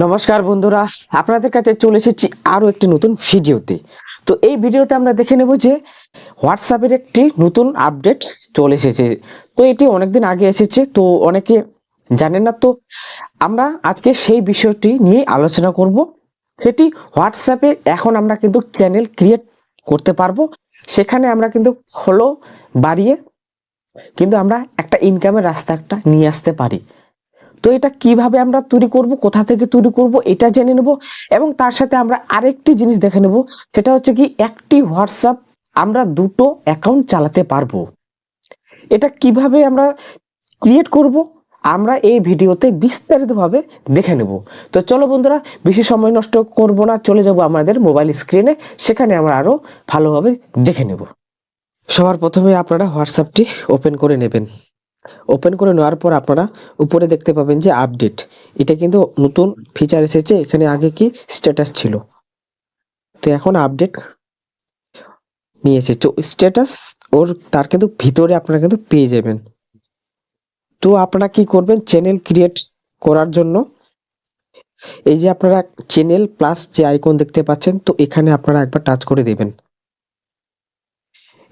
নমস্কার বন্ধুরা, আপনাদের কাছে চলে এসেছি আরও একটি নতুন ভিডিওতে। তো এই ভিডিওতে আমরা দেখে নেব যে হোয়াটসঅ্যাপের একটি নতুন আপডেট চলে এসেছে। তো এটি অনেকদিন আগে এসেছে, তো অনেকে জানেন না, তো আমরা আজকে সেই বিষয়টি নিয়ে আলোচনা করব। সেটি হোয়াটসঅ্যাপে এখন আমরা কিন্তু চ্যানেল ক্রিয়েট করতে পারব। সেখানে আমরা কিন্তু ফলো বাড়িয়ে কিন্তু আমরা একটা ইনকামের রাস্তা একটা নিয়ে আসতে পারি। তো এটা কীভাবে আমরা তৈরি করব, কোথা থেকে তৈরি করব, এটা জেনে নেব এবং তার সাথে আমরা আরেকটি জিনিস দেখে নেব, সেটা হচ্ছে কি একটি হোয়াটসঅ্যাপ আমরা দুটো অ্যাকাউন্ট চালাতে পারব। এটা কীভাবে আমরা ক্রিয়েট করব, আমরা এই ভিডিওতে বিস্তারিতভাবে দেখে নেব। তো চলো বন্ধুরা, বেশি সময় নষ্ট করব না, চলে যাব আমাদের মোবাইল স্ক্রিনে, সেখানে আমরা আরও ভালোভাবে দেখে নেব। সবার প্রথমে আপনারা হোয়াটসঅ্যাপটি ওপেন করে নেবেন। ওপেন করে নেওয়ার পর আপনারা উপরে দেখতে পাবেন যে আপডেট এটা কিন্তু নতুন ফিচার এসেছে, এখানে আগে কি স্ট্যাটাস ছিল? তো এখন আপডেট নিয়েছে তো স্ট্যাটাস ওর, তার কিন্তু ভিতরে আপনারা কিন্তু পেয়ে যাবেন। তো আপনারা কি করবেন? চ্যানেল ক্রিয়েট করার জন্য এই যে আপনারা চ্যানেল প্লাস যে আইকন দেখতে পাচ্ছেন, তো এখানে আপনারা একবার টাচ করে দেবেন।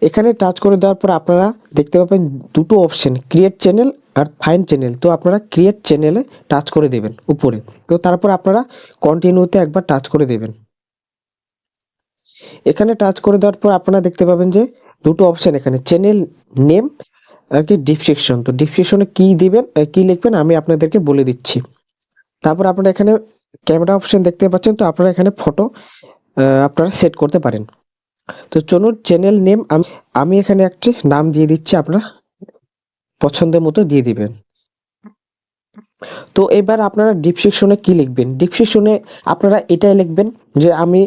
এখানে টাচ করে দেওয়ার পর আপনারা দেখতে পাবেন দুটো অপশন ক্রিয়েট চ্যানেল আর ফাইন চ্যানেল তো আপনারা ক্রিয়েট চ্যানেলে টাচ করে দেবেন উপরে। তো তারপর আপনারা কন্টিনিউতে একবার টাচ করে দেবেন। এখানে টাচ করে দেওয়ার পর আপনারা দেখতে পাবেন যে দুটো অপশন এখানে চ্যানেল নেম আর কি ডিসক্রিপশন তো ডিসক্রিপশনে কি দিবেন কি লিখবেন আমি আপনাদেরকে বলে দিচ্ছি। তারপর আপনারা এখানে ক্যামেরা অপশন দেখতে পাচ্ছেন, তো আপনারা এখানে ফটো আপনারা সেট করতে পারেন। তো চলুন চ্যানেল নেম আমি আমি এখানে একটি নাম দিয়ে দিচ্ছি, আপনারা পছন্দের মতো দিয়ে দিবেন। তো এবার আপনারা ডিসক্রিপশনে কি লিখবেন? ডিসক্রিপশনে আপনারা এটাই লিখবেন যে আমি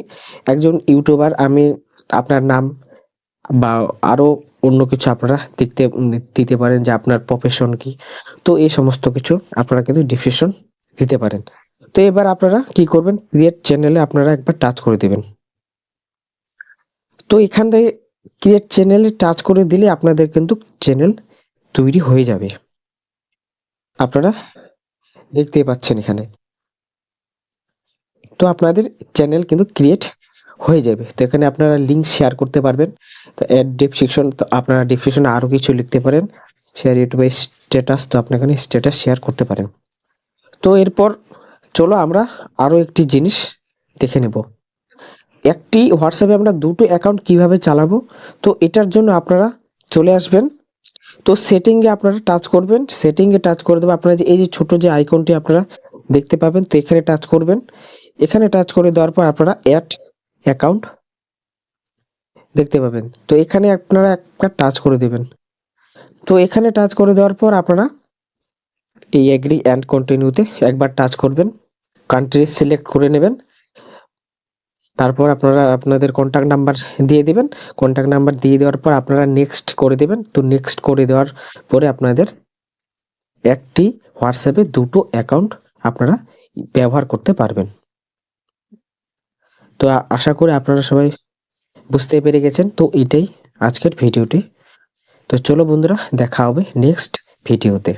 একজন ইউটিউবার আমি আপনার নাম বা আরও অন্য কিছু আপনারা দেখতে, দিতে পারেন যে আপনার প্রফেশন কি। তো এই সমস্ত কিছু আপনারা কিন্তু ডিসক্রিপশন দিতে পারেন। তো এবার আপনারা কি করবেন? ক্রিয়েট চ্যানেলে আপনারা একবার টাচ করে দিবেন। তো এখান থেকে ক্রিয়েট চ্যানেলে টাচ করে দিলে আপনাদের কিন্তু চ্যানেল তৈরি হয়ে যাবে। আপনারা দেখতেই পাচ্ছেন এখানে। তো আপনাদের চ্যানেল কিন্তু ক্রিয়েট হয়ে যাবে। তো এখানে আপনারা লিঙ্ক শেয়ার করতে পারবেন। তো অ্যাড ডিসক্রিপশন তো আপনারা ডিসক্রিপশনে আরও কিছু লিখতে পারেন। শেয়ার ইউটিউবে স্ট্যাটাস তো আপনি এখানে স্ট্যাটাস শেয়ার করতে পারেন। তো এরপর চলো আমরা আরও একটি জিনিস দেখে নেব। একটি হোয়াটসঅ্যাপে আমরা দুটো অ্যাকাউন্ট কীভাবে চালাবো? তো এটার জন্য আপনারা চলে আসবেন। তো সেটিংয়ে আপনারা টাচ করবেন। সেটিংয়ে টাচ করে দেবেন আপনারা যে, এই যে ছোটো যে আইকনটি আপনারা দেখতে পাবেন, তো এখানে টাচ করবেন। এখানে টাচ করে দেওয়ার পর আপনারা অ্যাড অ্যাকাউন্ট দেখতে পাবেন। তো এখানে আপনারা একটা টাচ করে দেবেন। তো এখানে টাচ করে দেওয়ার পর আপনারা এই এগ্রি অ্যান্ড কন্টিনিউতে একবার টাচ করবেন। কান্ট্রি সিলেক্ট করে নেবেন। তারপর আপনারা আপনাদের কন্ট্যাক্ট নাম্বার দিয়ে দিবেন। কন্ট্যাক্ট নাম্বার দিয়ে দেওয়ার পর আপনারা নেক্সট করে দেবেন। তো নেক্সট করে দেওয়ার পরে আপনাদের একটি হোয়াটসঅ্যাপে দুটো অ্যাকাউন্ট আপনারা ব্যবহার করতে পারবেন। তো আশা করি আপনারা সবাই বুঝতে পেরে গেছেন। তো এটাই আজকের ভিডিওটি। তো চলো বন্ধুরা, দেখা হবে নেক্সট ভিডিওতে